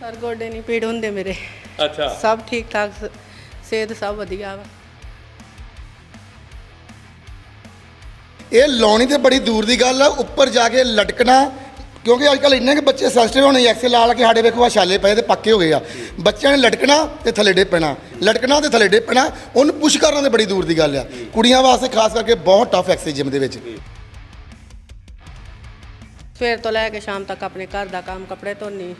Sir ਗੋਡੇ ਨਹੀਂ ਪੀੜ ਹੁੰਦੇ ਮੇਰੇ। ਅੱਛਾ। ਸਭ ਠੀਕ ਠਾਕ ਸ- ਸਿਹਤ ਸਭ ਵਧੀਆ ਵਾ। ਇਹ ਲਾਉਣੀ ਤੇ ਬੜੀ ਦੂਰ ਦੀ ਗੱਲ ਆ ਉੱਪਰ ਜਾ ਕੇ ਲਟਕਣਾ ਕਿਉਂਕਿ ਅੱਜ ਕੱਲ ਇੰਨੇ ਕਿ ਬੱਚੇ ਸੈਂਸਿਟਿਵ ਹੋਣੇ ਐਕਸੇ ਲਾ ਲਾ ਕੇ ਸਾਡੇ ਵੇਖੋ ਆ ਛਾਲੇ ਪਏ ਤੇ ਪੱਕੇ ਹੋ ਗਏ ਆ। ਬੱਚਿਆਂ ਨੇ ਲਟਕਣਾ ਤੇ ਥੱਲੇ ਡੇ ਪੈਣਾ ਲਟਕਣਾ ਤੇ ਥੱਲੇ ਡੇ ਪੈਣਾ ਉਹਨੂੰ ਪੁਸ਼ ਕਰਨਾ ਤੇ ਬੜੀ ਦੂਰ ਦੀ ਗੱਲ ਆ। ਕੁੜੀਆਂ ਵਾਸਤੇ ਖਾਸ ਕਰਕੇ ਬਹੁਤ ਟਫ ਐਕਸਰਸਾਈਜ਼ ਜਿਮ ਦੇ ਵਿੱਚ। ਸਵੇਰ ਤੋਂ ਲੈ ਕੇ ਸ਼ਾਮ ਤੱਕ ਆਪਣੇ ਘਰ ਦਾ ਕੰਮ ਕੱਪੜੇ ਧੋਣੀ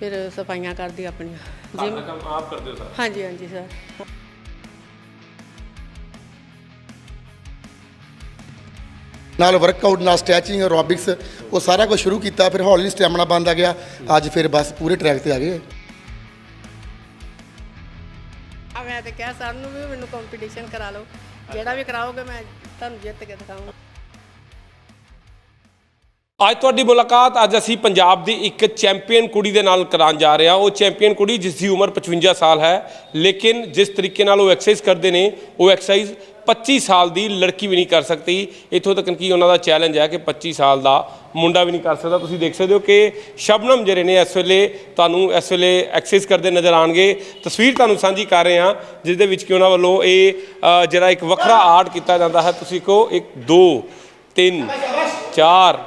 ਫਿਰ ਸਫਾਈਆਂ ਕਰਦੀ ਆਪਣੀਆਂ। ਘਰ ਜਿਮ ਦਾ ਕੰਮ ਆਪ ਕਰਦੇ ਹੋ ਸਰ? ਹਾਂਜੀ ਹਾਂਜੀ ਸਰ। ਨਾਲ ਵਰਕਆਊਟ ਨਾਲ ਸਟ੍ਰੈਚਿੰਗ ਐਰੋਬਿਕਸ ਉਹ ਸਾਰਾ ਕੁਝ ਸ਼ੁਰੂ ਕੀਤਾ ਫਿਰ ਹੌਲੀ ਸਟੈਮਿਨਾ ਬੰਦ ਆ ਗਿਆ। ਅੱਜ ਫਿਰ ਬਸ ਪੂਰੇ ਟਰੈਕ ਤੇ ਆ ਗਏ। ਆ ਮੈਂ ਤੇ ਕਿਹਾ ਸਰ ਨੂੰ ਵੀ ਮੈਨੂੰ ਕੰਪੀਟੀਸ਼ਨ ਕਰਾ ਲਓ। ਜਿਹੜਾ ਵੀ ਕਰਾਓਗੇ ਮੈਂ ਤੁਹਾਨੂੰ ਜਿੱਤ ਕੇ ਦਿਖਾਊਂਗਾ। ਅੱਜ ਤੁਹਾਡੀ ਮੁਲਾਕਾਤ, ਅੱਜ ਅਸੀਂ ਪੰਜਾਬ ਦੀ ਇੱਕ ਚੈਂਪੀਅਨ ਕੁੜੀ ਦੇ ਨਾਲ ਕਰਾਉਣ ਜਾ ਰਹੇ ਹਾਂ। ਉਹ ਚੈਂਪੀਅਨ ਕੁੜੀ ਜਿਸ ਦੀ ਉਮਰ 55 ਸਾਲ ਹੈ, ਲੇਕਿਨ ਜਿਸ ਤਰੀਕੇ ਨਾਲ ਉਹ ਐਕਸਰਸਾਈਜ਼ ਕਰਦੇ ਨੇ, ਉਹ ਐਕਸਰਸਾਈਜ਼ 25 ਸਾਲ ਦੀ ਲੜਕੀ ਵੀ ਨਹੀਂ ਕਰ ਸਕਦੀ। ਇਥੋਂ ਤੱਕ ਕਿ ਉਹਨਾਂ ਦਾ ਚੈਲੰਜ ਹੈ ਕਿ 25 ਸਾਲ ਦਾ ਮੁੰਡਾ ਵੀ ਨਹੀਂ ਕਰ ਸਕਦਾ। ਤੁਸੀਂ ਦੇਖ ਸਕਦੇ ਹੋ ਕਿ ਸ਼ਬਨਮ ਜਿਹੜੇ ਨੇ ਇਸ ਵੇਲੇ ਤੁਹਾਨੂੰ ਇਸ ਵੇਲੇ ਐਕਸਰਸਾਈਜ਼ ਕਰਦੇ ਨਜ਼ਰ ਆਣਗੇ ਤਸਵੀਰ ਤੁਹਾਨੂੰ ਸਾਂਝੀ ਕਰ ਰਹੇ ਹਾਂ ਜਿਸ ਦੇ ਵਿੱਚ ਕਿ ਉਹਨਾਂ ਵੱਲੋਂ ਇਹ ਜਿਹੜਾ ਇੱਕ ਵੱਖਰਾ ਆਰਟ ਕੀਤਾ ਜਾਂਦਾ ਹੈ। ਤੁਸੀਂ ਕੋ 1 2 3 4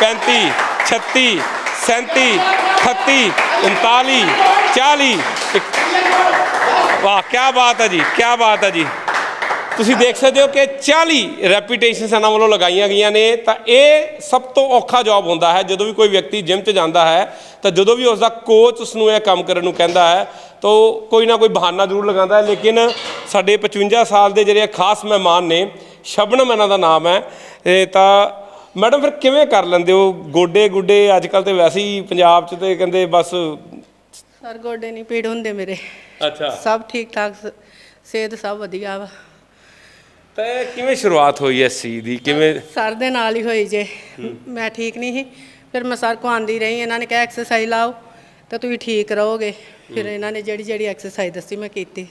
35 36 37 38 39 40 ਵਾਹ ਕੀ ਬਾਤ ਹੈ ਜੀ ਕੀ ਬਾਤ ਹੈ ਜੀ। ਤੁਸੀਂ ਦੇਖ ਸਕਦੇ ਹੋ ਕਿ 40 ਰੈਪੀਟੇਸ਼ਨਸ ਇਹਨਾਂ ਵੱਲੋਂ ਲਗਾਈਆਂ ਗਈਆਂ ਨੇ। ਤਾਂ ਇਹ ਸਭ ਤੋਂ ਔਖਾ ਜੌਬ ਹੁੰਦਾ ਹੈ। ਜਦੋਂ ਵੀ ਕੋਈ ਵਿਅਕਤੀ ਜਿਮ 'ਚ ਜਾਂਦਾ ਹੈ, ਤਾਂ ਜਦੋਂ ਵੀ ਉਸ ਦਾ ਕੋਚ ਉਸ ਨੂੰ ਇਹ ਕੰਮ ਕਰਨ ਨੂੰ ਕਹਿੰਦਾ ਹੈ, ਤਾਂ ਉਹ ਕੋਈ ਨਾ ਕੋਈ ਬਹਾਨਾ ਜ਼ਰੂਰ ਲਗਾਉਂਦਾ ਹੈ। ਲੇਕਿਨ ਸਾਡੇ 55 ਸਾਲ ਦੇ ਜਿਹੜੇ ਖਾਸ ਮਹਿਮਾਨ ਨੇ, ਸ਼ਬਨਮ ਇਹਨਾਂ ਦਾ ਨਾਮ ਹੈ। ਇਹ ਤਾਂ ਮੈਡਮ ਫਿਰ ਕਿਵੇਂ ਕਰ ਲੈਂਦੇ ਹੋ? ਗੋਡੇ ਗੁੱਡੇ ਅੱਜ ਕੱਲ ਤੇ ਵੈਸੇ ਹੀ ਪੰਜਾਬ 'ਚ ਤੇ ਕਹਿੰਦੇ ਬਸ ਸਰ ਗੋਡੇ ਨਹੀਂ ਪੀੜ ਹੁੰਦੇ ਮੇਰੇ। ਅੱਛਾ। ਸਭ ਠੀਕ ਠਾਕ ਸ- ਸਿਹਤ ਸਭ ਵਧੀਆ ਵਾ। ਤੇ ਕਿਵੇਂ ਸ਼ੁਰੂਆਤ ਹੋਈ ਇਸ ਚੀਜ਼ ਦੀ? ਕਿਵੇਂ ਸਰ ਦੇ ਨਾਲ ਹੀ ਹੋਈ ਜੇ। ਮੈਂ ਠੀਕ ਨਹੀਂ ਸੀ। ਫਿਰ ਮੈਂ ਸਰ ਕੋ ਆਂਦੀ ਰਹੀ ਇਹਨਾਂ ਨੇ ਕਿਹਾ ਐਕਸਰਸਾਈਜ਼ ਲਾਓ ਤਾਂ ਤੁਸੀਂ ਠੀਕ ਰਹੋਗੇ। ਫਿਰ ਇਹਨਾਂ ਨੇ ਜਿਹੜੀ ਜਿਹੜੀ ਐਕਸਰਸਾਈਜ਼ ਦੱਸੀ ਮੈਂ ਕੀਤੀ।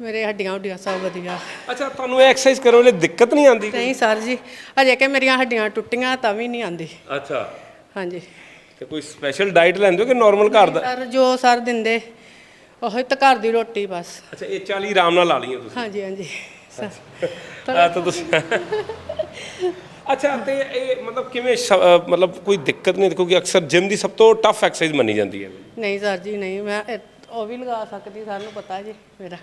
ਮੇਰੇ ਹੱਡੀਆਂ ਹੁੱਡੀਆਂ ਸਭ ਵਧੀਆ। ਅੱਛਾ ਤੁਹਾਨੂੰ ਐਕਸਰਸਾਈਜ਼ ਕਰਨ ਵੇਲੇ ਦਿੱਕਤ ਨਹੀਂ ਆਉਂਦੀ ਨਹੀਂ ਸਰ ਜੀ ਅਜੇ ਕਿ ਮੇਰੀਆਂ ਹੱਡੀਆਂ ਟੁੱਟੀਆਂ ਤਾਂ ਵੀ ਨਹੀਂ ਆਂਦੀ ਅੱਛਾ। ਹਾਂਜੀ। ਤੇ ਕੋਈ ਸਪੈਸ਼ਲ ਡਾਈਟ ਲੈਂਦੇ ਹੋ ਕਿ ਨਾਰਮਲ ਘਰ ਦਾ? ਸਰ ਜੋ ਸਰ ਦਿੰਦੇ ਉਹੀ ਤਾਂ ਘਰ ਦੀ ਰੋਟੀ ਬਸ। ਅੱਛਾ ਇਹ 40 ਆਰਾਮ ਨਾਲ ਲਾ ਲਈਆਂ ਤੁਸੀਂ। ਹਾਂਜੀ ਹਾਂਜੀ। ਸਰ। ਆ ਤਾਂ ਤੁਸੀਂ ਅੱਛਾ ਤੇ ਇਹ ਮਤਲਬ ਕਿਵੇਂ ਸ਼- ਅ, ਮਤਲਬ ਕੋਈ ਦਿੱਕਤ ਨਹੀਂ ਕਿਉਂਕਿ ਅਕਸਰ ਜਿਮ ਦੀ ਸਭ ਤੋਂ ਟਫ ਐਕਸਰਸਾਈਜ਼ ਮੰਨੀ ਜਾਂਦੀ ਹੈ। ਨਹੀਂ ਸਰ ਜੀ ਨਹੀਂ ਮੈਂ ਇਹ- ਉਹ ਵੀ ਲਗਾ ਸਕਦੀ ਸਾਨੂੰ ਪਤਾ ਜੀ ਮੇਰਾ।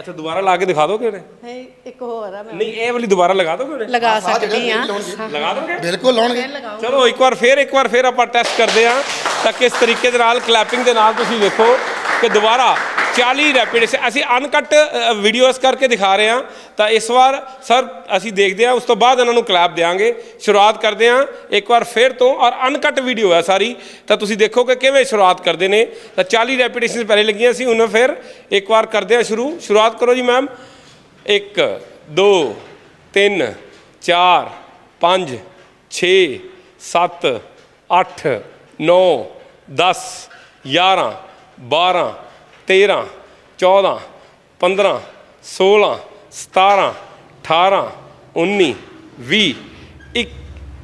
ਅੱਛਾ ਦੁਬਾਰਾ ਲਾ ਕੇ ਦਿਖਾ ਦੋਗੇ ਉਹਨੇ? ਨਹੀਂ ਇੱਕ ਹੋਰ ਆ ਮੈਂ। ਨਹੀਂ ਇਹ ਵਾਲੀ ਦੁਬਾਰਾ ਲਗਾ ਦੋਗੇ ਉਹਨੇ? ਲਗਾ ਸਕਦੀ ਆ ਲਗਾ ਦੋਗੇ? ਬਿਲਕੁਲ ਲਾਉਣਗੇ। ਚਲੋ ਇੱਕ ਵਾਰ ਫੇਰ ਇੱਕ ਵਾਰ ਫੇਰ ਆਪਾਂ ਟੈਸਟ ਕਰਦੇ ਹਾਂ। ਤਾਂ ਕਿਸ ਤਰੀਕੇ ਦੇ ਨਾਲ ਕਲੈਪਿੰਗ ਦੇ ਨਾਲ ਤੁਸੀਂ ਵੇਖੋ ਕਿ ਦੁਬਾਰਾ 40 ਰੈਪੀਟੇਸ਼ਨ ਅਸੀਂ ਅਨਕਟ ਵੀਡੀਓਜ਼ ਕਰਕੇ ਦਿਖਾ ਰਹੇ ਹਾਂ। ਤਾਂ ਇਸ ਵਾਰ ਸਰ, ਅਸੀਂ ਦੇਖਦੇ ਹਾਂ, ਉਸ ਤੋਂ ਬਾਅਦ ਇਹਨਾਂ ਨੂੰ ਕਲੈਪ ਦੇਵਾਂਗੇ ਸ਼ੁਰੂਆਤ ਕਰਦੇ ਹਾਂ, ਇੱਕ ਵਾਰ ਫਿਰ ਤੋਂ, ਔਰ ਅਨਕਟ ਵੀਡੀਓ ਹੈ ਸਾਰੀ। ਤਾਂ ਤੁਸੀਂ ਦੇਖੋ ਕਿ ਕਿਵੇਂ ਸ਼ੁਰੂਆਤ ਕਰਦੇ ਨੇ। ਤਾਂ 40 ਰੈਪੀਟੇਸ਼ਨ ਪਹਿਲੇ ਲੱਗੀਆਂ ਸੀ ਉਹਨਾਂ ਫਿਰ ਇੱਕ ਵਾਰ ਕਰਦੇ ਹਾਂ ਸ਼ੁਰੂ। ਸ਼ੁਰੂਆਤ ਕਰੋ ਜੀ ਮੈਮ 1 2 3 4 5 6 7 8 9 10 11 12 13 14 15 16 17 18 19 20 ਇੱਕ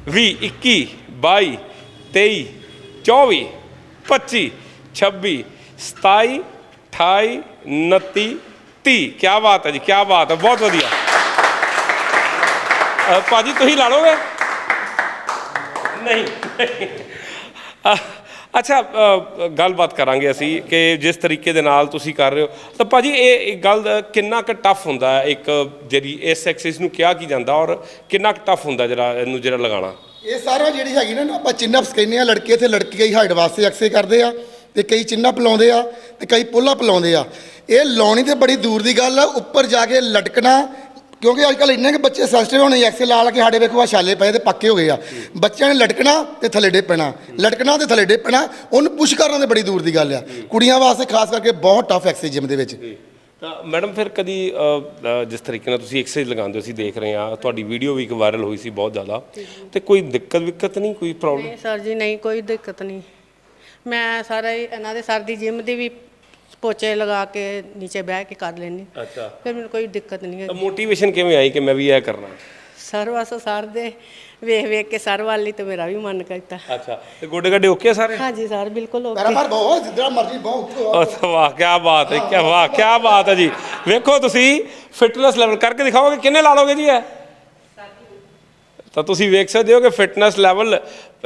20 21 22 23 24 25 26 27 28 29 30 ਕੀ ਬਾਤ ਹੈ ਜੀ ਕੀ ਬਾਤ ਹੈ ਬਹੁਤ ਵਧੀਆ। ਅ, ਭਾਜੀ ਤੁਸੀਂ ਲਾ ਲਓਗੇ? ਨਹੀਂ। ਅੱਛਾ ਗੱਲਬਾਤ ਕਰਾਂਗੇ ਅਸੀਂ ਕਿ ਜਿਸ ਤਰੀਕੇ ਦੇ ਨਾਲ ਤੁਸੀਂ ਕਰ ਰਹੇ ਹੋ। ਤਾਂ ਭਾਜੀ, ਇਹ ਇਹ ਗੱਲ ਕਿੰਨਾ ਕੁ ਟਫ ਹੁੰਦਾ ਇੱਕ ਜਿਹੜੀ ਇਸ ਐਕਸਿਸ ਨੂੰ ਕਿਹਾ ਕੀ ਜਾਂਦਾ ਔਰ ਕਿੰਨਾ ਕੁ ਟਫ ਹੁੰਦਾ ਜਿਹੜਾ ਇਹਨੂੰ ਜਿਹੜਾ ਲਗਾਉਣਾ? ਇਹ ਸਾਰਾ ਜਿਹੜੀ ਹੈਗੀ ਨਾ, ਆਪਾਂ ਚਿੰਨਪਸ ਕਹਿੰਦੇ ਆ ਲੜਕੇ ਤੇ ਲੜਕੀ ਕਈ ਹਾਈਟ ਵਾਸਤੇ ਐਕਸੇ ਕਰਦੇ ਆ ਤੇ ਕਈ ਚਿੰਨਾ ਲਾਉਂਦੇ ਆ ਤੇ ਕਈ ਪੋਲਾ ਅਪ ਆ। ਇਹ ਲਾਉਣੀ ਤੇ ਬੜੀ ਦੂਰ ਦੀ ਗੱਲ ਆ, ਉੱਪਰ ਜਾ ਕੇ ਲਟਕਣਾ ਕਿਉਂਕਿ ਅੱਜ ਕੱਲ ਇੰਨੇ ਕਿ ਬੱਚੇ ਸੈਂਸਿਟਿਵ ਹੋਣੇ ਐਕਸੇ ਲਾ ਲਾ ਕੇ ਸਾਡੇ ਵੇਖੋ ਆ ਛਾਲੇ ਪਏ ਤੇ ਪੱਕੇ ਹੋ ਗਏ ਆ। ਬੱਚਿਆਂ ਨੇ ਲਟਕਣਾ ਤੇ ਥੱਲੇ ਡੇ ਪੈਣਾ ਲਟਕਣਾ ਤੇ ਥੱਲੇ ਡੇ ਪੈਣਾ ਉਹਨੂੰ ਪੁਸ਼ ਕਰਨਾ ਤੇ ਬੜੀ ਦੂਰ ਦੀ ਗੱਲ ਆ। ਕੁੜੀਆਂ ਵਾਸਤੇ ਖਾਸ ਕਰਕੇ ਬਹੁਤ ਟਫ ਐਕਸਰਸਾਈਜ਼ ਜਿਮ ਦੇ ਵਿੱਚ। ਤਾਂ ਮੈਡਮ ਫਿਰ ਕਦੀ ਜਿਸ ਤਰੀਕੇ ਨਾਲ ਤੁਸੀਂ ਐਕਸਰਸਾਈਜ਼ ਲਗਾਉਂਦੇ ਹੋ ਅਸੀਂ ਦੇਖ ਰਹੇ ਹਾਂ ਤੁਹਾਡੀ ਵੀਡੀਓ ਵੀ ਇੱਕ ਵਾਇਰਲ ਹੋਈ ਸੀ ਬਹੁਤ ਜ਼ਿਆਦਾ। ਤੇ ਕੋਈ ਦਿੱਕਤ ਵਿਕਤ ਨਹੀਂ ਕੋਈ ਪ੍ਰੋਬਲਮ ਨਹੀਂ ਸਰ ਜੀ ਨਹੀਂ ਕੋਈ ਦਿੱਕਤ ਨਹੀਂ। ਮੈਂ ਸਾਰਾ ਇਹਨਾਂ ਦੇ ਸਰ ਦੀ ਜਿਮ ਦੀ ਵੀ ਪੋਚੇ ਲਗਾ ਕੇ ਨੀਚੇ ਬਹਿ ਕੇ ਕਰ ਲੈਣੀ ਅੱਛਾ। ਫਿਰ ਮੈਨੂੰ ਕੋਈ ਦਿੱਕਤ ਨਹੀਂ ਹੈ ਤਾਂ ਮੋਟੀਵੇਸ਼ਨ ਕਿਵੇਂ ਆਈ ਕਿ ਮੈਂ ਵੀ ਇਹ ਕਰਨਾ? ਸਰ ਬਸ ਸਰ ਦੇ ਵੇਖ ਵੇਖ ਕੇ ਸਰ ਵਾਲੀ ਤੇ ਮੇਰਾ ਵੀ ਮਨ ਕਰਦਾ ਅੱਛਾ। ਤੇ ਗੋਡੇ ਗੱਡੇ ਓਕੇ ਆ ਸਾਰੇ? ਹਾਂਜੀ ਸਰ ਬਿਲਕੁਲ ਓਕੇ ਮਾਰ ਬਹੁਤ ਜਿੱਦਾਂ ਮਰਜ਼ੀ ਬਹੁਤ ਅੱਛਾ ਵਾਹ ਕੀ ਬਾਤ ਹੈ ਕੀ ਵਾਹ ਕੀ ਬਾਤ ਹੈ ਜੀ। ਵੇਖੋ ਤੁਸੀਂ ਫਿਟਨੈਸ ਲੈਵਲ ਕਰਕੇ ਦਿਖਾਓਗੇ ਕਿੰਨੇ ਲਾ ਲੋਗੇ ਜੀ ਇਹ? ਤਾਂ ਤੁਸੀਂ ਵੇਖ ਸਕਦੇ ਹੋ ਕਿ ਫਿਟਨੈਸ ਲੈਵਲ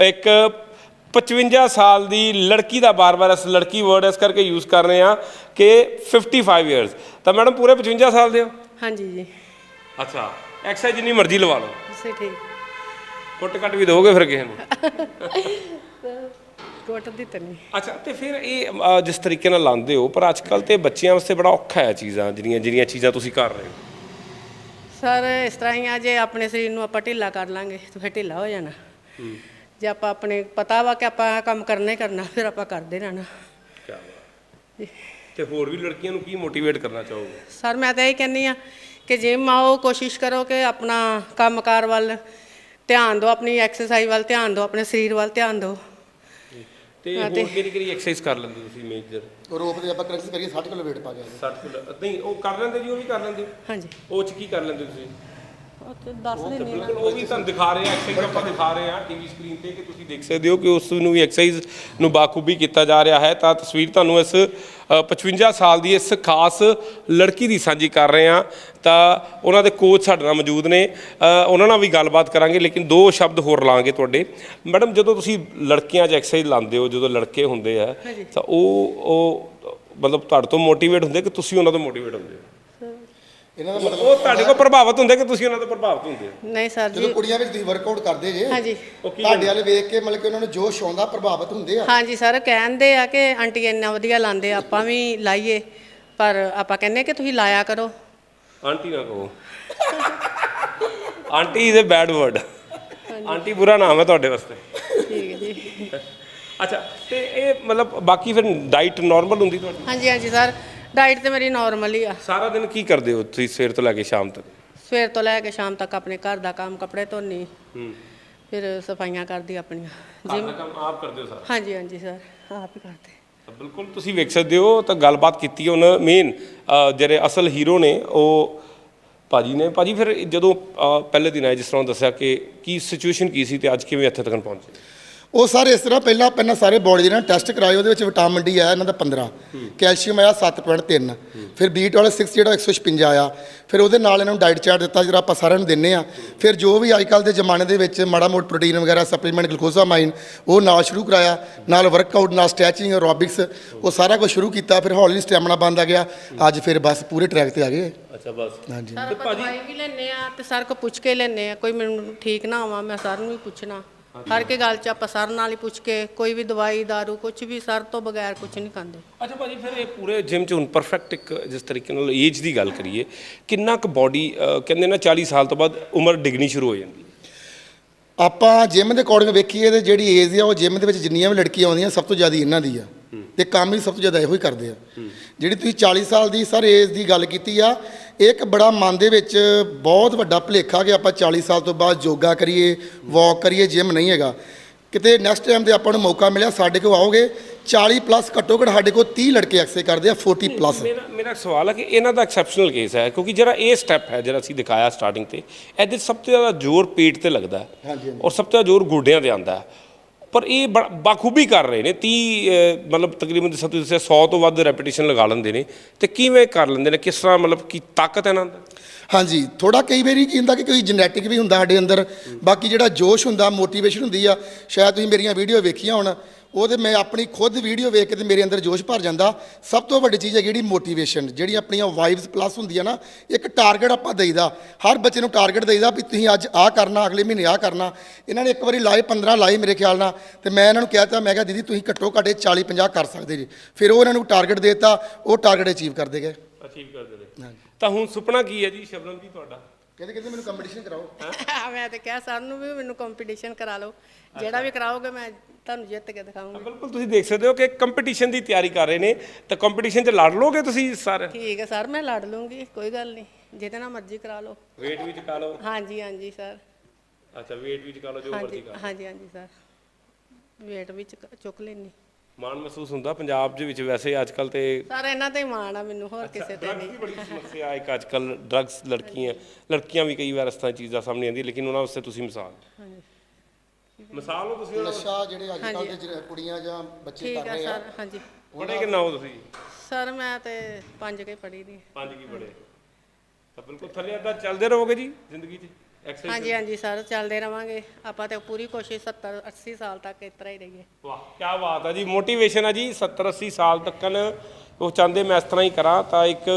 ਇੱਕ 55 ਸਾਲ ਦੀ ਲੜਕੀ ਦਾ ਬਾਰ-ਬਾਰ ਇਸ ਲੜਕੀ ਵਰਡ ਇਸ ਕਰਕੇ ਯੂਜ਼ ਕਰ ਰਹੇ ਆ ਕਿ 55 ਇਅਰਸ ਤਾਂ ਮੈਡਮ ਪੂਰੇ 55 ਸਾਲ ਦੇ ਹੋ? ਹਾਂਜੀ ਜੀ। ਅੱਛਾ ਐਕਸਰਸਾਈਜ਼ ਜਿੰਨੀ ਮਰਜ਼ੀ ਲਵਾ ਲਓ। ਸੇ ਠੀਕ। ਕੁੱਟ ਕੱਟ ਵੀ ਦੋਗੇ ਫਿਰ ਕਿਸੇ ਨੂੰ? ਕੋਟ ਦੀ ਤਾਂ ਨਹੀਂ। ਅੱਛਾ ਤੇ ਫਿਰ ਇਹ ਅ, ਜਿਸ ਤਰੀਕੇ ਨਾਲ ਲਾਉਂਦੇ ਹੋ ਪਰ ਅੱਜ ਕੱਲ ਤੇ ਬੱਚਿਆਂ ਵਾਸਤੇ ਬੜਾ ਔਖਾ ਹੈ ਚੀਜ਼ਾਂ ਜਿਹੜੀਆਂ ਜਿਹੜੀਆਂ ਚੀਜ਼ਾਂ ਤੁਸੀਂ ਕਰ ਰਹੇ ਹੋ। ਸਰ ਇਸ ਤਰ੍ਹਾਂ ਹੀ ਆ ਜੇ ਆਪਣੇ ਸਰੀਰ ਨੂੰ ਆਪਾਂ ਢਿੱਲਾ ਕਰ ਲਾਂਗੇ ਤਾਂ ਫਿਰ ਢਿੱਲਾ ਹੋ ਜਾਣਾ। ਜੇ ਆਪਾਂ ਆਪਣੇ ਪਤਾ ਵਾ ਕਿ ਆਪਾਂ ਆਹ ਕੰਮ ਕਰਨਾ ਹੀ ਕਰਨਾ ਫਿਰ ਆਪਾਂ ਕਰਦੇ ਰਹਿਣਾ। ਕਿਆ ਬਾਤ। ਤੇ ਹੋਰ ਵੀ ਲੜਕੀਆਂ ਨੂੰ ਕੀ ਮੋਟੀਵੇਟ ਕਰਨਾ ਚਾਹੋਗੇ? ਸਰ ਮੈਂ ਤਾਂ ਇਹ ਕਹਿੰਨੀ ਆ ਕਿ ਜਿਮ ਆਓ ਕੋਸ਼ਿਸ਼ ਕਰੋ ਕਿ ਆਪਣਾ ਕੰਮਕਾਰ ਵੱਲ ਧਿਆਨ ਦਿਓ ਆਪਣੀ ਐਕਸਰਸਾਈਜ਼ ਵੱਲ ਧਿਆਨ ਦਿਓ ਆਪਣੇ ਸਰੀਰ ਵੱਲ ਧਿਆਨ ਦਿਓ। ਤੇ ਹੋਰ ਕਿਹੜੀ ਕਿਹੜੀ ਐਕਸਰਸਾਈਜ਼ ਕਰ ਲੈਂਦੇ ਤੁਸੀਂ ਮੇਜਰ ਰੋਪ ਦੇ ਆਪਾਂ ਕਰੈਕਸ ਕਰੀਏ 60 ਕਿਲੋ weight ਪਾ ਗਿਆ 60 ਕਿਲੋ ਨਹੀਂ ਉਹ ਕਰ ਲੈਂਦੇ ਜੀ ਉਹ ਵੀ ਕਰ ਲੈਂਦੇ? ਹਾਂਜੀ। ਉਹ ਚ ਕੀ ਕਰ ਲੈਂਦੇ ਤੁਸੀਂ? ਦੱਸ ਬਿਲਕੁਲ ਉਹ ਵੀ ਤੁਹਾਨੂੰ ਦਿਖਾ ਰਹੇ ਆ ਐਕਸਰਸਾਈਜ਼ ਆਪਾਂ ਦਿਖਾ ਰਹੇ ਆ ਟੀਵੀ ਸਕਰੀਨ ਤੇ ਕਿ ਤੁਸੀਂ ਦੇਖ ਸਕਦੇ ਹੋ ਕਿ ਉਸ ਨੂੰ ਵੀ ਐਕਸਰਸਾਈਜ਼ ਨੂੰ ਬਾਖੂਬੀ ਕੀਤਾ ਜਾ ਰਿਹਾ ਹੈ। ਤਾਂ ਤਸਵੀਰ ਤੁਹਾਨੂੰ ਇਸ ਅ, 55 ਸਾਲ ਦੀ ਇਸ ਖਾਸ ਲੜਕੀ ਦੀ ਸਾਂਝੀ ਕਰ ਰਹੇ ਆ। ਤਾਂ ਉਹਨਾਂ ਦੇ ਕੋਚ ਸਾਡੇ ਨਾਲ ਮੌਜੂਦ ਨੇ। ਅ, ਉਹਨਾਂ ਨਾਲ ਵੀ ਗੱਲਬਾਤ ਕਰਾਂਗੇ ਲੇਕਿਨ ਦੋ ਸ਼ਬਦ ਹੋਰ ਲਾਂਗੇ ਤੁਹਾਡੇ। ਮੈਡਮ ਜਦੋਂ ਤੁਸੀਂ ਲੜਕੀਆਂ 'ਚ ਐਕਸਰਸਾਈਜ਼ ਲਾਉਂਦੇ ਹੋ ਜਦੋਂ ਲੜਕੇ ਹੁੰਦੇ ਆ ਤਾਂ ਉਹ ਉਹ ਮਤਲਬ ਤੁਹਾਡੇ ਤੋਂ ਮੋਟੀਵੇਟ ਹੁੰਦੇ ਕਿ ਤੁਸੀਂ ਉਹਨਾਂ ਤੋਂ ਮੋਟੀਵੇਟ ਹੁੰਦੇ ਹੋ? ਇਹਨਾਂ ਦਾ ਮਤਲਬ ਉਹ ਤੁਹਾਡੇ ਕੋਲ ਪ੍ਰਭਾਵਿਤ ਹੁੰਦੇ ਕਿ ਤੁਸੀਂ ਉਹਨਾਂ ਤੋਂ ਪ੍ਰਭਾਵਿਤ ਹੁੰਦੇ ਹੋ? ਨਹੀਂ ਸਰ ਜੀ। ਜਦੋਂ ਕੁੜੀਆਂ ਵਿੱਚ ਤੁਸੀਂ ਵਰਕਆਊਟ ਕਰਦੇ ਜੇ ਹਾਂਜੀ। ਤੁਹਾਡੇ ਵਾਲੇ ਵੇਖ ਕੇ ਮਤਲਬ ਕਿ ਉਹਨਾਂ ਨੂੰ ਜੋਸ਼ ਆਉਂਦਾ ਪ੍ਰਭਾਵਿਤ ਹੁੰਦੇ ਆ? ਹਾਂਜੀ ਸਰ ਕਹਿੰਦੇ ਆ ਕਿ ਆਂਟੀ ਇੰਨਾ ਵਧੀਆ ਲਾਉਂਦੇ ਆ, ਆਪਾਂ ਵੀ ਲਾਈਏ ਪਰ ਆਪਾਂ ਕਹਿੰਦੇ ਕਿ ਤੁਸੀਂ ਲਾਇਆ ਕਰੋ। ਆਂਟੀ ਨਾ ਕਹੋ। Aunty is a bad word aunty ਬੁਰਾ ਨਾਮ ਹੈ ਤੁਹਾਡੇ ਵਾਸਤੇ। ਠੀਕ ਹੈ ਜੀ। ਅੱਛਾ ਤੇ ਇਹ ਮਤਲਬ ਬਾਕੀ ਫਿਰ ਡਾਈਟ ਨਾਰਮਲ ਹੁੰਦੀ ਤੁਹਾਡੀ? ਹਾਂਜੀ ਹਾਂਜੀ ਸਰ। ਡਾਈਟ ਤੇ ਮੇਰੀ ਨਾਰਮਲ ਹੀ ਆ। ਸਾਰਾ ਦਿਨ ਕੀ ਕਰਦੇ ਹੋ ਤੁਸੀਂ ਸਵੇਰ ਤੋਂ ਲੈ ਕੇ ਸ਼ਾਮ ਤੱਕ? ਸਵੇਰ ਤੋਂ ਲੈ ਕੇ ਸ਼ਾਮ ਤੱਕ ਆਪਣੇ ਘਰ ਦਾ ਕੰਮ ਕੱਪੜੇ ਧੋਣੀ ਹੂੰ। ਫਿਰ ਸਫਾਈਆਂ ਕਰਦੀ ਆਪਣੀਆਂ। ਦਾ ਕੰਮ ਆਪ ਕਰਦੇ ਹੋ ਸਾਰਾ? ਹਾਂਜੀ ਹਾਂਜੀ ਸਰ ਆਪ ਹੀ ਕਰਦੇ। ਤਾਂ ਬਿਲਕੁਲ ਤੁਸੀਂ ਵੇਖ ਸਕਦੇ ਹੋ ਤਾਂ ਗੱਲਬਾਤ ਕੀਤੀ ਉਹਨਾਂ ਮੇਨ ਜਿਹੜੇ ਅਸਲ ਹੀਰੋ ਨੇ ਉਹ ਭਾਜੀ ਨੇ। ਭਾਜੀ ਫਿਰ ਜਦੋਂ ਅ, ਪਹਿਲੇ ਦਿਨ ਆਏ ਜਿਸ ਤਰ੍ਹਾਂ ਦੱਸਿਆ ਕਿ ਕੀ ਸਿਚੁਏਸ਼ਨ ਕੀ ਸੀ ਤੇ ਅੱਜ ਕਿਵੇਂ ਇੱਥੇ ਤੱਕ ਪਹੁੰਚੇ? ਉਹ ਸਾਰੇ ਇਸ ਤਰ੍ਹਾਂ ਪਹਿਲਾਂ ਪਹਿਲਾਂ ਸਾਰੇ ਬੋਡੀ ਦੇ ਨਾਲ ਟੈਸਟ ਕਰਾਏ ਉਹਦੇ ਵਿੱਚ ਵਿਟਾਮਿਨ ਡੀ ਆਇਆ ਇਹਨਾਂ ਦਾ 15 ਕੈਲਸ਼ੀਅਮ ਆਇਆ 7.3 ਫਿਰ ਬੀਟ ਵਾਲਾ 6 ਜਿਹੜਾ 156 ਆਇਆ ਫਿਰ ਉਹਦੇ ਨਾਲ ਇਹਨਾਂ ਨੂੰ ਡਾਈਟ ਚਾਰਟ ਦਿੱਤਾ ਜਿਹੜਾ ਆਪਾਂ ਸਾਰਿਆਂ ਨੂੰ ਦਿੰਨੇ ਆ। ਫਿਰ ਜੋ ਵੀ ਅੱਜ ਕੱਲ੍ਹ ਦੇ ਜ਼ਮਾਨੇ ਦੇ ਵਿੱਚ ਮਾੜਾ ਮੋਟ ਪ੍ਰੋਟੀਨ ਵਗੈਰਾ ਸਪਲੀਮੈਂਟ ਗਲੂਕੋਜ਼ਾਮਾਈਨ ਉਹ ਨਾਲ ਸ਼ੁਰੂ ਕਰਾਇਆ ਨਾਲ ਵਰਕਆਊਟ ਨਾਲ ਸਟ੍ਰੈਚਿੰਗ ਐਰੋਬਿਕਸ ਉਹ ਸਾਰਾ ਕੁਝ ਸ਼ੁਰੂ ਕੀਤਾ ਫਿਰ ਹੌਲੀ ਸਟੈਮਿਨਾ ਬੰਦ ਆ ਗਿਆ ਅੱਜ ਫਿਰ ਬਸ ਪੂਰੇ ਟਰੈਕ ਤੇ ਆ ਗਏ। ਅੱਛਾ ਬਸ। ਹਾਂਜੀ। ਦਵਾਈ ਵੀ ਲੈਨੇ ਆ ਤੇ ਸਰ ਕੋ ਪੁੱਛ ਕੇ ਲੈਨੇ ਆ ਕੋਈ ਮੈਨੂੰ ਠੀਕ ਨਾ ਹੋਵਾ ਮੈਂ ਸਰ ਨੂੰ ਵੀ ਪੁੱਛਣਾ। ਹਰ ਕੇ ਗੱਲ 'ਚ ਆਪਾਂ ਸਰ ਨਾਲ ਹੀ ਪੁੱਛ ਕੇ ਕੋਈ ਵੀ ਦਵਾਈ ਦਾਰੂ ਕੁਝ ਵੀ ਸਰ ਤੋਂ ਬਗੈਰ ਕੁਝ ਨਹੀਂ ਖਾਂਦੇ। ਅੱਛਾ ਭਾਜੀ ਫਿਰ ਇਹ ਪੂਰੇ ਜਿਮ ਚ ਹੁਣ ਪਰਫੈਕਟ ਇੱਕ ਜਿਸ ਤਰੀਕੇ ਨਾਲ ਏਜ ਦੀ ਗੱਲ ਕਰੀਏ ਕਿੰਨਾ ਕੁ ਬਾਡੀ ਕਹਿੰਦੇ ਨਾ 40 ਸਾਲ ਤੋਂ ਬਾਅਦ ਉਮਰ ਡਿਗਣੀ ਸ਼ੁਰੂ ਹੋ ਜਾਂਦੀ ਹੈ? ਆਪਾਂ ਜਿਮ ਦੇ ਅਕੋਰਡਿੰਗ ਵੇਖੀਏ ਤੇ ਜਿਹੜੀ ਏਜ ਆ ਉਹ ਜਿਮ ਦੇ ਵਿੱਚ ਜਿੰਨੀਆਂ ਵੀ ਲੜਕੀਆਂ ਆਉਂਦੀਆਂ ਸਭ ਤੋਂ ਜ਼ਿਆਦਾ ਇਹਨਾਂ ਦੀ ਆ। ਤੇ ਕੰਮ ਵੀ ਸਭ ਤੋਂ ਜ਼ਿਆਦਾ ਇਹੋ ਹੀ ਕਰਦੇ ਆ। ਜਿਹੜੀ ਤੁਸੀਂ 40 ਸਾਲ ਦੀ ਸਰ ਏਜ ਦੀ ਗੱਲ ਕੀਤੀ ਆ ਇੱਕ ਬੜਾ ਮਨ ਦੇ ਵਿੱਚ ਬਹੁਤ ਵੱਡਾ ਭੁਲੇਖਾ ਕਿ ਆਪਾਂ 40 ਸਾਲ ਤੋਂ ਬਾਅਦ ਯੋਗਾ ਕਰੀਏ ਵਾਕ ਕਰੀਏ ਜਿਮ ਨਹੀਂ ਹੈਗਾ। ਕਿਤੇ ਨੈਕਸਟ ਟਾਈਮ ਤੇ ਆਪਾਂ ਨੂੰ ਮੌਕਾ ਮਿਲਿਆ ਸਾਡੇ ਕੋਲ ਆਓਗੇ 40 ਪਲੱਸ ਘੱਟੋ ਘੱਟ ਸਾਡੇ ਕੋਲ 30 ਲੜਕੇ ਐਕਸਰਸਾਈਜ਼ ਕਰਦੇ ਆ 40 ਪਲੱਸ ਮੇਰਾ ਮੇਰਾ ਸਵਾਲ ਹੈ ਕਿ ਇਹਨਾਂ ਦਾ ਐਕਸੈਪਸ਼ਨਲ ਕੇਸ ਹੈ ਕਿਉਂਕਿ ਜਿਹੜਾ ਇਹ ਸਟੈਪ ਹੈ ਜਿਹੜਾ ਅਸੀਂ ਦਿਖਾਇਆ ਸਟਾਰਟਿੰਗ ਤੇ ਇਹਦੇ ਸਭ ਤੋਂ ਜ਼ਿਆਦਾ ਜ਼ੋਰ ਪੇਟ ਤੇ ਲੱਗਦਾ ਹੈ। ਔਰ ਸਭ ਤੋਂ ਜ਼ਿਆਦਾ ਜ਼ੋਰ ਗੋਡਿਆਂ ਤੇ ਆਉਂਦਾ ਹੈ। ਪਰ ਇਹ ਬੜਾ- ਬਾਖੂਬੀ ਕਰ ਰਹੇ ਨੇ 30 ਮਤਲਬ ਤਕਰੀਬਨ ਸਭ ਤੋਂ 100 ਤੋਂ ਵੱਧ ਰੈਪੀਟੀਸ਼ਨ ਲਗਾ ਲੈਂਦੇ ਨੇ। ਤੇ ਕਿਵੇਂ ਕਰ ਲੈਂਦੇ ਨੇ? ਕਿਸ ਤਰ੍ਹਾਂ, ਮਤਲਬ ਕੀ ਤਾਕਤ ਹੈ ਇਹਨਾਂ ਦਾ? ਹਾਂਜੀ ਥੋੜਾ ਕਈ ਵਾਰੀ ਕੀ ਹੁੰਦਾ ਕਿ ਕੋਈ ਜੈਨੇਟਿਕ ਵੀ ਹੁੰਦਾ ਸਾਡੇ ਅੰਦਰ, ਬਾਕੀ ਜਿਹੜਾ ਜੋਸ਼ ਹੁੰਦਾ ਮੋਟੀਵੇਸ਼ਨ ਹੁੰਦੀ ਆ, ਸ਼ਾਇਦ ਤੁਸੀਂ ਮੇਰੀਆਂ ਵੀਡੀਓ ਵੇਖੀਆਂ ਹੋਣ ਉਹਦੇ ਮੈਂ ਆਪਣੀ ਖੁਦ ਵੀਡੀਓ ਵੇਖ ਕੇ ਤੇ ਮੇਰੇ ਅੰਦਰ ਜੋਸ਼ ਭਰ ਜਾਂਦਾ। ਸਭ ਤੋਂ ਵੱਡੀ ਚੀਜ਼ ਹੈ ਜਿਹੜੀ ਮੋਟੀਵੇਸ਼ਨ ਜਿਹੜੀ ਆਪਣੀਆਂ ਵਾਈਬਸ ਪਲੱਸ ਹੁੰਦੀਆਂ ਨਾ ਇੱਕ ਟਾਰਗੇਟ ਆਪਾਂ ਦੇਈਦਾ। ਹਰ ਬੱਚੇ ਨੂੰ ਟਾਰਗੇਟ ਦੇਈਦਾ ਵੀ ਤੁਸੀਂ ਅੱਜ ਆਹ ਕਰਨਾ ਅਗਲੇ ਮਹੀਨੇ ਆਹ ਕਰਨਾ। ਇਹਨਾਂ ਨੇ ਇੱਕ ਵਾਰੀ ਲਾਏ 15 ਲਾਏ ਮੇਰੇ ਖਿਆਲ ਨਾਲ ਤੇ ਮੈਂ ਇਹਨਾਂ ਨੂੰ ਕਹਿਤਾ ਮੈਂ ਕਿਹਾ ਦੀਦੀ ਤੁਸੀਂ ਘੱਟੋ ਘੱਟ ਇਹ 40 50 ਕਰ ਸਕਦੇ ਜੀ। ਫਿਰ ਉਹ ਇਹਨਾਂ ਨੂੰ ਟਾਰਗੇਟ ਦੇਤਾ ਉਹ ਟਾਰਗੇਟ ਅਚੀਵ ਕਰਦੇ ਗਏ। ਅਚੀਵ ਕਰਦੇ ਨੇ ਤਾਂ ਹੁਣ ਸੁਪਨਾ ਕੀ ਹੈ ਜੀ? ਸ਼ਬਨਮ ਜੀ ਤੁਹਾਡਾ? ਕਹਿੰਦੇ ਕਹਿੰਦੇ ਮੈਨੂੰ ਕੰਪੀਟੀਸ਼ਨ ਕਰਾਓ। ਮੈਂ ਤੇ ਕਿਹਾ ਸਰ ਨੂੰ ਵੀ ਮੈਨੂੰ ਕੰਪੀਟੀਸ਼ਨ ਕਰਾ ਲਓ। ਜਿਹੜਾ ਵੀ ਕਰਾਓਗੇ ਮੈਂ ਤੁਹਾਨੂੰ ਜਿੱਤ ਕੇ ਦਿਖਾਉਂਗੀ। ਬਿਲਕੁਲ ਤੁਸੀਂ ਦੇਖ ਸਕਦੇ ਹੋ ਕਿ ਕੰਪੀਟੀਸ਼ਨ ਦੀ ਤਿਆਰੀ ਕਰ ਰਹੇ ਨੇ। ਤਾਂ ਕੰਪੀਟੀਸ਼ਨ 'ਚ ਲੜ ਲੋਗੇ ਤੁਸੀਂ ਸਰ? ਠੀਕ ਹੈ ਸਰ ਮੈਂ ਲੜ ਲੂੰਗੀ ਕੋਈ ਗੱਲ ਨਹੀਂ। ਜਿਹਦੇ ਨਾਲ ਮਰਜ਼ੀ ਕਰਾ ਲਓ। ਵੇਟ ਵੀ ਚੁਕਾ ਲਓ। ਹਾਂਜੀ ਹਾਂਜੀ ਸਰ। ਅੱਛਾ ਵੇਟ ਵੀ ਚੁਕਾ ਲਓ ਜੋ ਮਰਜ਼ੀ ਹਾਂਜੀ ਕਰ ਹਾਂਜੀ ਹਾਂਜੀ ਸਰ। ਵੇਟ ਵੀ ਚੁੱਕ- ਚੁੱਕ ਲੈਣੀ ਮਾਣ ਮਹਿਸੂਸ ਹੁੰਦਾ ਪੰਜਾਬ ਦੇ ਵਿੱਚ ਵੈਸੇ ਅੱਜ ਕੱਲ ਤੇ ਸਰ ਇਹਨਾਂ ਤੇ ਹੀ ਮਾਣ ਆ ਮੈਨੂੰ ਹੋਰ ਕਿਸੇ ਤੇ ਡਰੱਗਸ ਦੀ ਬੜੀ ਸਮੱਸਿਆ ਇੱਕ ਅੱਜ ਕੱਲ ਡਰੱਗਸ ਲੜਕੀਆਂ ਲੜਕੀਆਂ ਵੀ ਕਈ ਵਾਰ ਇਸ ਤਰ੍ਹਾਂ ਚੀਜ਼ਾਂ ਸਾਹਮਣੇ ਆਉਂਦੀ ਲੇਕਿਨ ਉਹਨਾਂ ਵਾਸਤੇ ਤੁਸੀਂ ਮਿਸਾਲ। ਹਾਂਜੀ। ਮਿਸਾਲ ਹੋ ਤੁਸੀਂ ਉਹਨਾਂ ਨਸ਼ਾ ਜਿਹੜੇ ਅੱਜ ਕੱਲ੍ਹ ਦੇ ਜਿਹੜੇ ਕੁੜੀਆਂ ਜਾਂ ਬੱਚੇ ਠੀਕ ਕਰ ਰਹੇ ਆ ਸਰ ਹਾਂਜੀ। ਪੜੇ ਕਿੰਨਾ ਹੋ ਤੁਸੀਂ? ਸਰ ਮੈਂ ਤੇ ਪੰਜ ਕੇ ਪੜ੍ਹੀ ਦੀ। ਪੰਜ ਕੀ ਪੜੇ ਤਾਂ ਬਿਲਕੁਲ ਥੱਲੇ ਚੱਲਦੇ ਰਹੋਗੇ ਜੀ ਜ਼ਿੰਦਗੀ 'ਚ। ਐਕਸਰਸਾਈਜ਼ ਹਾਂਜੀ ਹਾਂਜੀ ਸਰ ਚੱਲਦੇ ਰਵਾਂਗੇ। ਆਪਾਂ ਤੇ ਪੂਰੀ ਕੋਸ਼ਿਸ਼ 70 80 ਸਾਲ ਤੱਕ ਇਸ ਤਰ੍ਹਾਂ ਹੀ ਰਹੀਏ। ਵਾਹ ਕੀ ਬਾਤ ਹੈ ਜੀ। ਮੋਟੀਵੇਸ਼ਨ ਹੈ ਜੀ 70 80 ਸਾਲ ਤੱਕਨ ਉਹ ਚਾਹੁੰਦੇ ਮੈਂ ਇਸ ਤਰ੍ਹਾਂ ਹੀ ਕਰਾਂ ਤਾਂ ਇੱਕ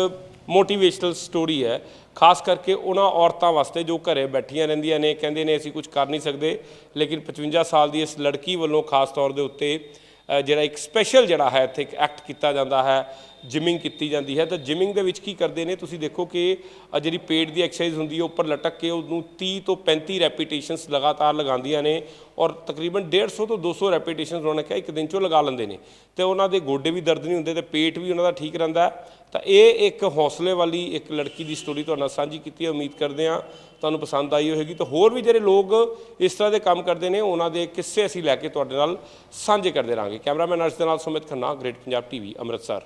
ਮੋਟੀਵੇਸ਼ਨਲ ਸਟੋਰੀ ਹੈ। ਖਾਸ ਕਰਕੇ ਉਹਨਾਂ ਔਰਤਾਂ ਵਾਸਤੇ ਜੋ ਘਰੇ ਬੈਠੀਆਂ ਰਹਿੰਦੀਆਂ ਨੇ ਕਹਿੰਦੇ ਨੇ ਅਸੀਂ ਕੁਝ ਕਰ ਨਹੀਂ ਸਕਦੇ ਲੇਕਿਨ 55 ਸਾਲ ਦੀ ਇਸ ਲੜਕੀ ਵੱਲੋਂ ਖਾਸ ਤੌਰ ਦੇ ਉੱਤੇ ਜਿਹੜਾ ਇੱਕ ਸਪੈਸ਼ਲ ਜਿਹੜਾ ਹੈ ਇੱਥੇ ਇੱਕ ਐਕਟ ਕੀਤਾ ਜਾਂਦਾ ਹੈ। ਜਿਮਿੰਗ ਕੀਤੀ ਜਾਂਦੀ ਹੈ, ਤਾਂ ਜਿਮਿੰਗ ਦੇ ਵਿੱਚ ਕੀ ਕਰਦੇ ਨੇ, ਤੁਸੀਂ ਦੇਖੋ ਕਿ ਅ ਜਿਹੜੀ ਪੇਟ ਦੀ ਐਕਸਰਸਾਈਜ਼ ਹੁੰਦੀ ਹੈ ਉੱਪਰ ਲਟਕ ਕੇ ਉਹਨੂੰ 30 ਤੋਂ 35 ਰੈਪੀਟੇਸ਼ਨਸ ਲਗਾਤਾਰ ਲਗਾਉਂਦੀਆਂ ਨੇ ਔਰ ਤਕਰੀਬਨ 150 ਤੋਂ 200 ਰੈਪੀਟੇਸ਼ਨਸ ਉਹਨਾਂ ਨੇ ਕਿਹਾ, ਇੱਕ ਦਿਨ 'ਚੋਂ ਲਗਾ ਲੈਂਦੇ ਨੇ। ਤੇ ਉਹਨਾਂ ਦੇ ਗੋਡੇ ਵੀ ਦਰਦ ਨਹੀਂ ਹੁੰਦੇ ਤੇ ਪੇਟ ਵੀ ਉਹਨਾਂ ਦਾ ਠੀਕ ਰਹਿੰਦਾ ਤਾਂ ਇਹ ਇੱਕ ਹੌਸਲੇ ਵਾਲੀ ਇੱਕ ਲੜਕੀ ਦੀ ਸਟੋਰੀ ਤੁਹਾਡੇ ਨਾਲ ਸਾਂਝੀ ਕੀਤੀ ਹੈ, ਉਮੀਦ ਕਰਦੇ ਹਾਂ ਤੁਹਾਨੂੰ ਪਸੰਦ ਆਈ ਹੋਵੇਗੀ। ਤਾਂ ਹੋਰ ਵੀ ਜਿਹੜੇ ਲੋਕ ਇਸ ਤਰ੍ਹਾਂ ਦੇ ਕੰਮ ਕਰਦੇ ਨੇ, ਉਹਨਾਂ ਦੇ ਕਿੱਸੇ ਅਸੀਂ ਲੈ ਕੇ ਤੁਹਾਡੇ ਨਾਲ ਸਾਂਝੇ ਕਰਦੇ ਰਹਾਂਗੇ। ਕੈਮਰਾਮੈਨ ਅਰਸ਼ ਦੇ ਨਾਲ ਸੁਮਿਤ ਖੰਨਾ ਗ੍ਰੇਟ ਪੰਜਾਬ ਟੀਵੀ ਅੰਮ੍ਰਿਤਸਰ।